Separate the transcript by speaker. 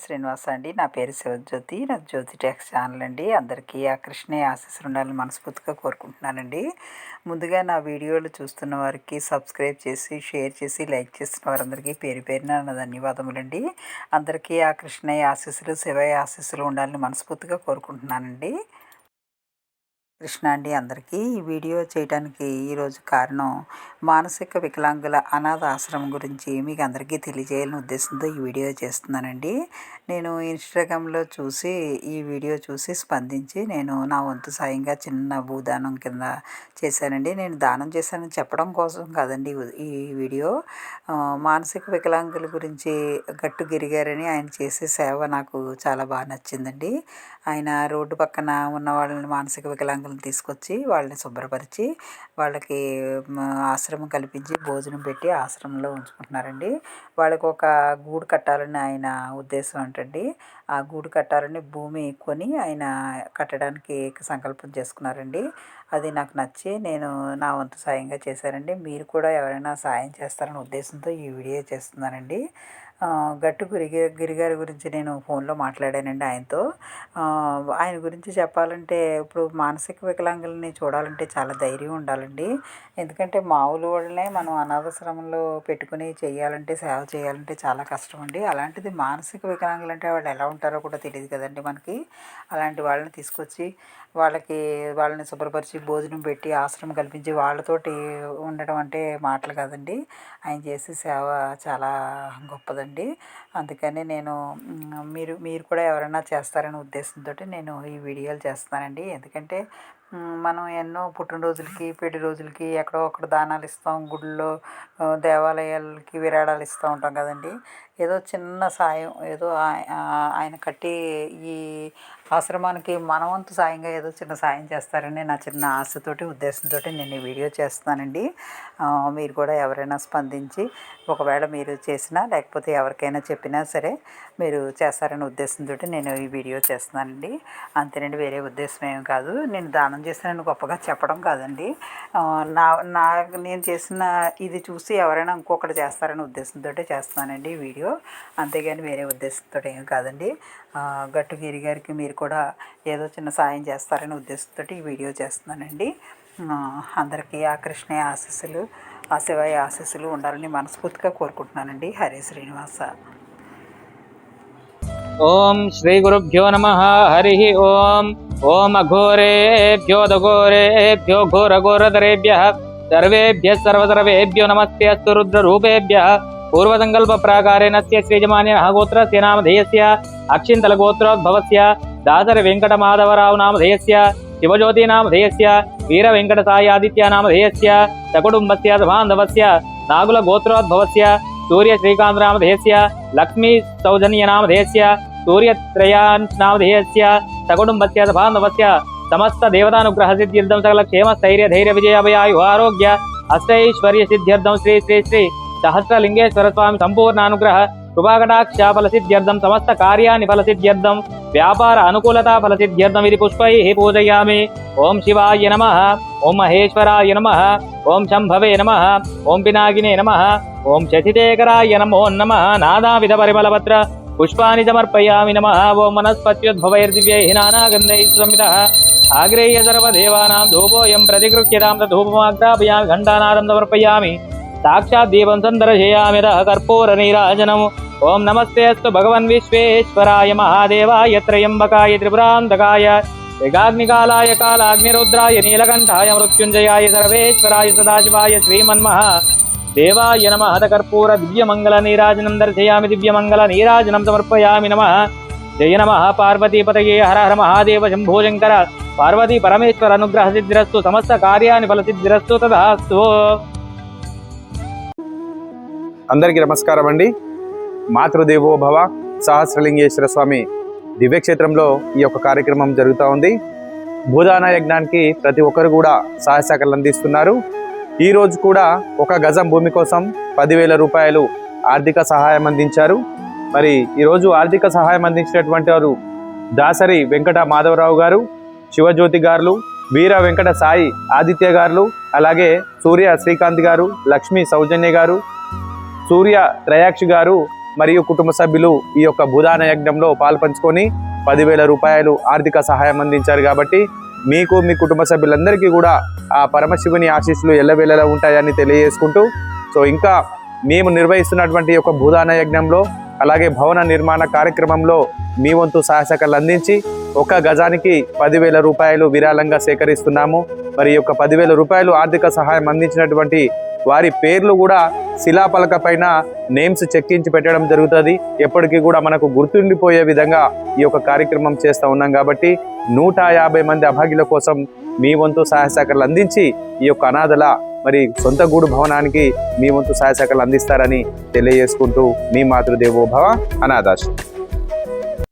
Speaker 1: శ్రీనివాస అండి. నా పేరు శివజ్యోతి. నా జ్యోతి ట్యాక్స్ ఛానల్ అండి. అందరికీ ఆ కృష్ణయ్య ఆశీస్సులు ఉండాలని మనస్ఫూర్తిగా కోరుకుంటున్నానండి. ముందుగా నా వీడియోలు చూస్తున్న వారికి సబ్స్క్రైబ్ చేసి షేర్ చేసి లైక్ చేస్తున్న వారందరికీ పేరు పేరున నా ధన్యవాదములండి. అందరికీ ఆ కృష్ణయ్య ఆశీస్సులు శివయ్య ఆశీస్సులు ఉండాలని మనస్ఫూర్తిగా కోరుకుంటున్నానండి. కృష్ణ అండి అందరికీ. ఈ వీడియో చేయడానికి ఈరోజు కారణం మానసిక వికలాంగుల అనాథ ఆశ్రమం గురించి మీకు అందరికీ తెలియజేయాలని ఉద్దేశంతో ఈ వీడియో చేస్తున్నానండి. నేను ఇన్స్టాగ్రామ్లో చూసి ఈ వీడియో చూసి స్పందించి నేను నా వంతు సాయంగా చిన్న భూదానం కింద చేశానండి. నేను దానం చేశానని చెప్పడం కోసం కాదండి ఈ వీడియో. మానసిక వికలాంగుల గురించి గట్టు గిరిగారని ఆయన చేసే సేవ నాకు చాలా బాగా నచ్చిందండి. ఆయన రోడ్డు పక్కన ఉన్న వాళ్ళని మానసిక వికలాంగులు వికలాంగులను తీసుకొచ్చి వాళ్ళని శుభ్రపరిచి వాళ్ళకి ఆశ్రమం కల్పించి భోజనం పెట్టి ఆశ్రమంలో ఉంచుకుంటున్నారండి. వాళ్ళకి ఒక గూడు కట్టాలని ఆయన ఉద్దేశం అంటండి ఆ గూడు కట్టాలని భూమి కొని ఆయన కట్టడానికి సంకల్పం చేసుకున్నారండి. అది నాకు నచ్చి నేను నా వంతు సాయంగా చేశానండి మీరు కూడా ఎవరైనా సాయం చేస్తారనే ఉద్దేశంతో ఈ వీడియో చేస్తున్నానండి. గట్టు గిరిగి గిరిగారి గురించి నేను ఫోన్లో మాట్లాడానండి ఆయనతో. ఆయన గురించి చెప్పాలంటే ఇప్పుడు మానసిక వికలాంగులని చూడాలంటే చాలా ధైర్యం ఉండాలండి. ఎందుకంటే మామూలు వాళ్ళనే మనం అనాథాశ్రమంలో పెట్టుకుని చేయాలంటే సేవ చేయాలంటే చాలా కష్టం అండి అలాంటిది మానసిక వికలాంగులు అంటే వాళ్ళు ఎలా ఉంటారు? ఉంటారో కూడా తెలియదు కదండి మనకి. అలాంటి వాళ్ళని తీసుకొచ్చి వాళ్ళకి వాళ్ళని శుభ్రపరిచి భోజనం పెట్టి ఆశ్రమం కల్పించి వాళ్ళతోటి ఉండడం అంటే మాటలు కాదండి. ఆయన చేసే సేవ చాలా గొప్పదండి. అందుకని నేను మీరు మీరు కూడా ఎవరైనా చేస్తారనే ఉద్దేశంతో నేను ఈ వీడియోలు చేస్తానండి ఎందుకంటే మనం ఎన్నో పుట్టినరోజులకి పెళ్ళి రోజులకి ఎక్కడో అక్కడ దానాలు ఇస్తాం గుళ్ళో దేవాలయాలకి విరాళాలు ఇస్తూ ఉంటాం కదండి. ఏదో చిన్న సాయం ఏదో ఆయ- ఆయన కట్టి ఈ ఆశ్రమానికి మనవంతు సాయంగా ఏదో చిన్న సాయం చేస్తారని నా చిన్న ఆశతోటి ఉద్దేశంతో నేను ఈ వీడియో చేస్తున్నానండి. మీరు కూడా ఎవరైనా స్పందించి ఒకవేళ మీరు చేసినా లేకపోతే ఎవరికైనా చెప్పినా సరే మీరు చేస్తారనే ఉద్దేశంతో నేను ఈ వీడియో చేస్తున్నానండి. అంతేనండి వేరే ఉద్దేశం ఏం కాదు. నేను దానం చేసినాను గొప్పగా చెప్పడం కాదండి. నా నా నేను చేసిన ఇది చూసి ఎవరైనా ఇంకొకటి చేస్తారనే ఉద్దేశంతో చేస్తున్నానండి ఈ వీడియో. అంతేగాని వేరే ఉద్దేశంతో ఏం కాదండి. గట్టు గిరి గారికి మీరు కూడా ఏదో చిన్న సాయం చేస్తారనే ఉద్దేశంతో ఈ వీడియో చేస్తున్నానండి. అందరికీ ఆ కృష్ణయ్య ఆశీస్సులు ఆ శివయ్య ఆశీస్సులు ఉండాలని మనస్ఫూర్తిగా కోరుకుంటున్నానండి. హరే శ్రీనివాస.
Speaker 2: ఓం శ్రీ గురుభ్యో నమ. హరి ఓం. ఓం అఘోరేభ్యో దఘోరేభ్యో ఘోరఘోరధరేభ్య సర్వేభ్య సర్వసర్వేభ్యో నమస్తే. అస్తు రుద్రరూపేభ్య पूर्वसङ्कल्पप्राकारेणस्य श्रीजमान्य गोत्रस्य नामधेयस्य अक्षिन्तलगोत्रोद्भवस्य दासरवेङ्कटमाधवराव नामधेयस्य शिवज्योति से सभांधव से समस्त बान्धवस्य नागुलगोत्रोद्भवस्य सकल क्षेम सूर्यत्रयान्नामधेयस्य धैर्य विजय समस्तदेवतानुग्रहसिद्ध्यर्थं आयु आरोग्य अष्टैश्वर्यसिद्ध्यर्थं श्री श्री श्री సహస్రలింగేశ్వర స్వామి సంపూర్ణ అనుగ్రహ కృపాకటాక్ష ఫలసిద్ధ్యర్థం సమస్త కార్యాన్ని ఫలసిద్ధ్యర్థం వ్యాపార అనుకూలత ఫలసిద్ధ్యర్థం ఇది పుష్పై పూజయామి. ఓం శివాయ నమ ఓం మహేశ్వరాయ నమ ఓం శంభవే నమ ఓం పినాకినే నమ ఓం శశిశేఖరాయ నమో నమ నాదావిధ పరిమళపత్ర పుష్పాని సమర్పయామి నమ ఓం వనస్పత్యుద్భవైర్దివ్యైః నానాగంధై సంహితः ఆగ్రేయ సర్వదేవానాం ధూపోయం ప్రతిగృహ్యతాం ధూపమాగ్రాపయామి ఘంటానాదం సమర్పయామి. సాక్షాత్ దీపం సందర్శయామిదః కర్పూర నీరాజనము ఓం నమస్తే అస్తు భగవన్ విశ్వేశ్వరాయ మహాదేవాయ త్రయంబకాయ త్రిపురాంతకాయ త్రిగాగ్నికాలాయ కాలాగ్నిరుద్రాయ నీలకంఠాయ మృత్యుంజయాయ సర్వేశ్వరాయ సదాశివాయ శ్రీమన్మహ దేవాయ నమ హతకర్పూర దివ్యమంగళ నీరాజనం దర్శయామి దివ్యమంగళ నీరాజనం సమర్పయామి నమ జయ నమ పార్వతీపతయే హర హర మహాదేవ శంభో శంకర పార్వతీ పరమేశ్వర అనుగ్రహ సిద్ధిరస్తు సమస్త కార్యాన్ని ఫలసిద్ధిరస్తు తదాస్తు
Speaker 3: అందరికీ నమస్కారం అండి. మాతృదేవో భవ సహస్రలింగేశ్వర స్వామి దివ్యక్షేత్రంలో ఈ యొక్క కార్యక్రమం జరుగుతూ ఉంది. భూదాన యజ్ఞానికి ప్రతి ఒక్కరు కూడా సహాయ అందిస్తున్నారు. ఈ రోజు కూడా ఒక గజం భూమి కోసం పదివేల రూపాయలు ఆర్థిక సహాయం అందించారు. మరి ఈరోజు ఆర్థిక సహాయం అందించినటువంటి వారు దాసరి వెంకట మాధవరావు గారు శివజ్యోతి గారు వీర వెంకట సాయి ఆదిత్య గారు అలాగే సూర్య శ్రీకాంత్ గారు లక్ష్మీ సౌజన్య గారు సూర్య త్రయాక్షి గారు మరియు కుటుంబ సభ్యులు ఈ యొక్క భూదాన యజ్ఞంలో పాల్పంచుకొని పదివేల రూపాయలు ఆర్థిక సహాయం అందించారు కాబట్టి మీకు మీ కుటుంబ సభ్యులందరికీ కూడా ఆ పరమశివుని ఆశీస్సులు ఎల్లవేళలా ఉంటాయని తెలియజేసుకుంటూ సో ఇంకా మేము నిర్వహిస్తున్నటువంటి యొక్క భూదాన యజ్ఞంలో అలాగే భవన నిర్మాణ కార్యక్రమంలో మీ వంతు సహాయసకలు అందించి ఒక గజానికి పదివేల రూపాయలు విరాళంగా సేకరిస్తున్నాము. మరి ఈ యొక్క పదివేల రూపాయలు ఆర్థిక సహాయం అందించినటువంటి వారి పేర్లు కూడా శిలాపలక పైన నేమ్స్ చెక్కించి పెట్టడం జరుగుతుంది. ఎప్పటికీ కూడా మనకు గుర్తుండిపోయే విధంగా ఈ యొక్క కార్యక్రమం చేస్తూ ఉన్నాం కాబట్టి నూట యాభై మంది అభాగ్యుల కోసం మీ వంతు సహాయ సహకారాలు అందించి ఈ యొక్క అనాథల మరి సొంత గూడు భవనానికి మీ వంతు సహాయ సహకారాలు అందిస్తారని తెలియజేసుకుంటూ మీ మాతృదేవో భవ అనాథాశ్రమం.